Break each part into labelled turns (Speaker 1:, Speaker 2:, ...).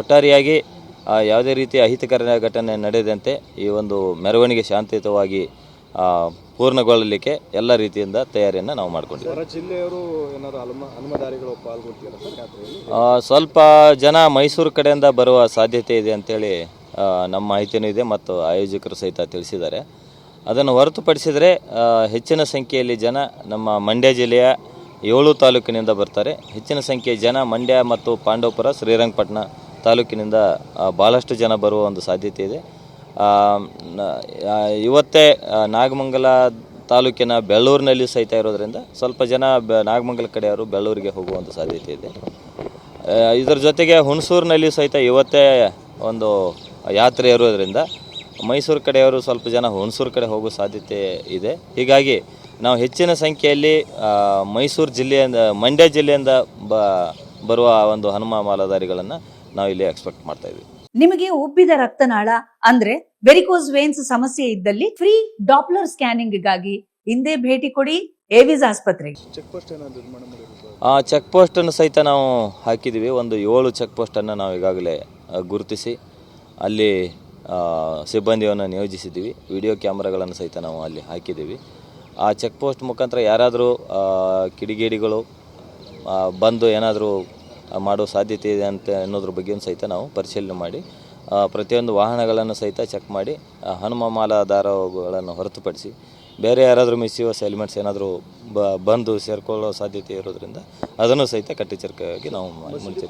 Speaker 1: ಒಟ್ಟಾರೆಯಾಗಿ ಯಾವುದೇ ರೀತಿಯ ಅಹಿತಕರ ಘಟನೆ ನಡೆದಂತೆ ಈ ಒಂದು ಮೆರವಣಿಗೆ ಶಾಂತಿಯುತವಾಗಿ ಪೂರ್ಣಗೊಳ್ಳಲಿಕ್ಕೆ ಎಲ್ಲ ರೀತಿಯಿಂದ ತಯಾರಿಯನ್ನು ನಾವು ಮಾಡಿಕೊಂಡಿದ್ದೀವಿ. ಸ್ವಲ್ಪ ಜನ ಮೈಸೂರು ಕಡೆಯಿಂದ ಬರುವ ಸಾಧ್ಯತೆ ಇದೆ ಅಂತೇಳಿ ನಮ್ಮ ಮಾಹಿತಿನೂ ಇದೆ ಮತ್ತು ಆಯೋಜಕರು ಸಹಿತ ತಿಳಿಸಿದ್ದಾರೆ. ಅದನ್ನು ಹೊರತುಪಡಿಸಿದರೆ ಹೆಚ್ಚಿನ ಸಂಖ್ಯೆಯಲ್ಲಿ ಜನ ನಮ್ಮ ಮಂಡ್ಯ ಜಿಲ್ಲೆಯ ಏಳು ತಾಲೂಕಿನಿಂದ ಬರ್ತಾರೆ. ಹೆಚ್ಚಿನ ಸಂಖ್ಯೆಯ ಜನ ಮಂಡ್ಯ ಮತ್ತು ಪಾಂಡವಪುರ ಶ್ರೀರಂಗಪಟ್ಟಣ ತಾಲೂಕಿನಿಂದ ಭಾಳಷ್ಟು ಜನ ಬರುವ ಒಂದು ಸಾಧ್ಯತೆ ಇದೆ. ಇವತ್ತೇ ನಾಗಮಂಗಲ ತಾಲೂಕಿನ ಬೆಳ್ಳೂರಿನಲ್ಲಿ ಸಹಿತ ಇರೋದ್ರಿಂದ ಸ್ವಲ್ಪ ಜನ ಬೆ, ನಾಗಮಂಗಲ ಕಡೆಯವರು ಬೆಳ್ಳೂರಿಗೆ ಹೋಗುವಂಥ ಸಾಧ್ಯತೆ ಇದೆ. ಇದರ ಜೊತೆಗೆ ಹುಣಸೂರಿನಲ್ಲಿ ಸಹಿತ ಇವತ್ತೇ ಒಂದು ಯಾತ್ರೆ ಇರೋದ್ರಿಂದ ಮೈಸೂರು ಕಡೆಯವರು ಸ್ವಲ್ಪ ಜನ ಹುಣಸೂರು ಕಡೆ ಹೋಗೋ ಸಾಧ್ಯತೆ ಇದೆ. ಹೀಗಾಗಿ ನಾವು ಹೆಚ್ಚಿನ ಸಂಖ್ಯೆಯಲ್ಲಿ ಮೈಸೂರು ಜಿಲ್ಲೆಯಿಂದ, ಮಂಡ್ಯ ಜಿಲ್ಲೆಯಿಂದ ಬ, ಬರುವ ಒಂದು ಹನುಮ ಮಾಲಾಧಾರಿಗಳನ್ನು ನಾವು ಇಲ್ಲಿ ಎಕ್ಸ್ಪೆಕ್ಟ್ ಮಾಡ್ತಾ ಇದ್ದೀವಿ
Speaker 2: ನಿಮಗೆ ಉಬ್ಬಿದ ರಕ್ತನಾಳ ಅಂದ್ರೆ ವೆರಿಕೋಸ್ ವೇನ್ಸ್ ಸಮಸ್ಯೆ ಇದ್ದಲ್ಲಿ ಫ್ರೀ ಡಾಪ್ಲರ್ ಸ್ಕ್ಯಾನಿಂಗ್ಗಾಗಿ ಹಿಂದೆ ಭೇಟಿ ಕೊಡಿ ಏವಿಸ್ ಆಸ್ಪತ್ರೆಗೆ.
Speaker 3: ಚೆಕ್ ಪೋಸ್ಟ್ ಅನ್ನು ನಿರ್ಮಾಣ ಮಾಡಿರೋದು
Speaker 1: ಆ ಚೆಕ್ ಪೋಸ್ಟನ್ನು ಸಹಿತ ನಾವು ಹಾಕಿದ್ದೀವಿ ಒಂದು ಏಳು ಚೆಕ್ ಪೋಸ್ಟನ್ನು ನಾವು ಈಗಾಗಲೇ ಆ, ಗುರುತಿಸಿ ಅಲ್ಲಿ ಆ, ಸಿಬ್ಬಂದಿಯನ್ನು ನಿಯೋಜಿಸಿದ್ದೀವಿ ವಿಡಿಯೋ ಕ್ಯಾಮ್ರಾಗಳನ್ನು ಸಹಿತ ನಾವು ಅಲ್ಲಿ ಹಾಕಿದ್ದೀವಿ ಆ ಚೆಕ್ ಪೋಸ್ಟ್ ಮುಖಾಂತರ ಯಾರಾದರೂ ಕಿಡಿಗೇಡಿಗಳು ಆ, ಬಂದು ಏನಾದರೂ ಮಾಡೋ ಸಾಧ್ಯತೆ ಇದೆ ಅಂತ ಅನ್ನೋದ್ರ ಬಗ್ಗೆಯೂ ಸಹಿತ ನಾವು ಪರಿಶೀಲನೆ ಮಾಡಿ ಪ್ರತಿಯೊಂದು ವಾಹನಗಳನ್ನು ಸಹಿತ ಚೆಕ್ ಮಾಡಿ ಹನುಮ ಹೊರತುಪಡಿಸಿ ಬೇರೆ ಯಾರಾದರೂ ಮಿಸ್ಯೂಸ್ ಎಲಿಮೆಂಟ್ಸ್ ಏನಾದರೂ ಬ ಬಂದು ಸೇರ್ಕೊಳ್ಳೋ ಸಾಧ್ಯತೆ ಇರೋದ್ರಿಂದ ಅದನ್ನು ಸಹಿತ ಕಟ್ಟೆಚ್ಚರಿಕೆಯಾಗಿ ನಾವು
Speaker 3: ಮುಂಚೆ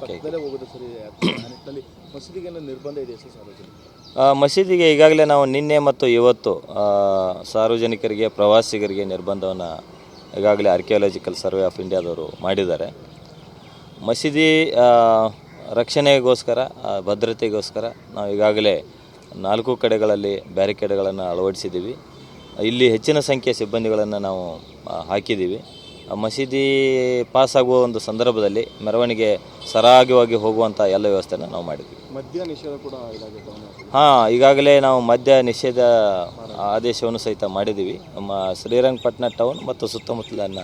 Speaker 3: ಮಸೀದಿಗೆ
Speaker 1: ಈಗಾಗಲೇ ನಾವು ನಿನ್ನೆ ಮತ್ತು ಇವತ್ತು ಸಾರ್ವಜನಿಕರಿಗೆ ಪ್ರವಾಸಿಗರಿಗೆ ನಿರ್ಬಂಧವನ್ನು ಈಗಾಗಲೇ ಆರ್ಕಿಯಾಲಜಿಕಲ್ ಸರ್ವೆ ಆಫ್ ಇಂಡಿಯಾದವರು ಮಾಡಿದ್ದಾರೆ. ಮಸೀದಿ ರಕ್ಷಣೆಗೋಸ್ಕರ ಭದ್ರತೆಗೋಸ್ಕರ ನಾವು ಈಗಾಗಲೇ ನಾಲ್ಕು ಕಡೆಗಳಲ್ಲಿ ಬ್ಯಾರಿಕೇಡ್ಗಳನ್ನು ಅಳವಡಿಸಿದ್ದೀವಿ. ಇಲ್ಲಿ ಹೆಚ್ಚಿನ ಸಂಖ್ಯೆಯ ಸಿಬ್ಬಂದಿಗಳನ್ನು ನಾವು ಹಾಕಿದ್ದೀವಿ. ಆ, ಮಸೀದಿ ಪಾಸ್ ಆಗುವ ಒಂದು ಸಂದರ್ಭದಲ್ಲಿ ಮೆರವಣಿಗೆ ಸರಾಗವಾಗಿ ಹೋಗುವಂಥ ಎಲ್ಲ ವ್ಯವಸ್ಥೆನ ನಾವು ಮಾಡಿದ್ದೀವಿ.
Speaker 3: ಮದ್ಯ ನಿಷೇಧ ಕೂಡ
Speaker 1: ಹಾಂ ಈಗಾಗಲೇ ನಾವು ಮದ್ಯ ನಿಷೇಧ ಆದೇಶವನ್ನು ಸಹಿತ ಮಾಡಿದ್ದೀವಿ. ನಮ್ಮ ಶ್ರೀರಂಗಪಟ್ಟಣ ಟೌನ್ ಮತ್ತು ಸುತ್ತಮುತ್ತಲಿನ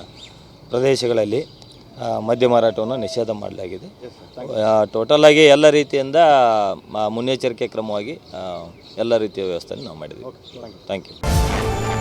Speaker 1: ಪ್ರದೇಶಗಳಲ್ಲಿ ಮದ್ಯ ಮಾರಾಟವನ್ನು ನಿಷೇಧ ಮಾಡಲಾಗಿದೆ. ಟೋಟಲ್ ಆಗಿ ಎಲ್ಲ ರೀತಿಯಿಂದ ಮುನ್ನೆಚ್ಚರಿಕೆ ಕ್ರಮವಾಗಿ ಎಲ್ಲ ರೀತಿಯ ವ್ಯವಸ್ಥೆಯನ್ನು ನಾವು ಮಾಡಿದ್ದೀವಿ. Thank you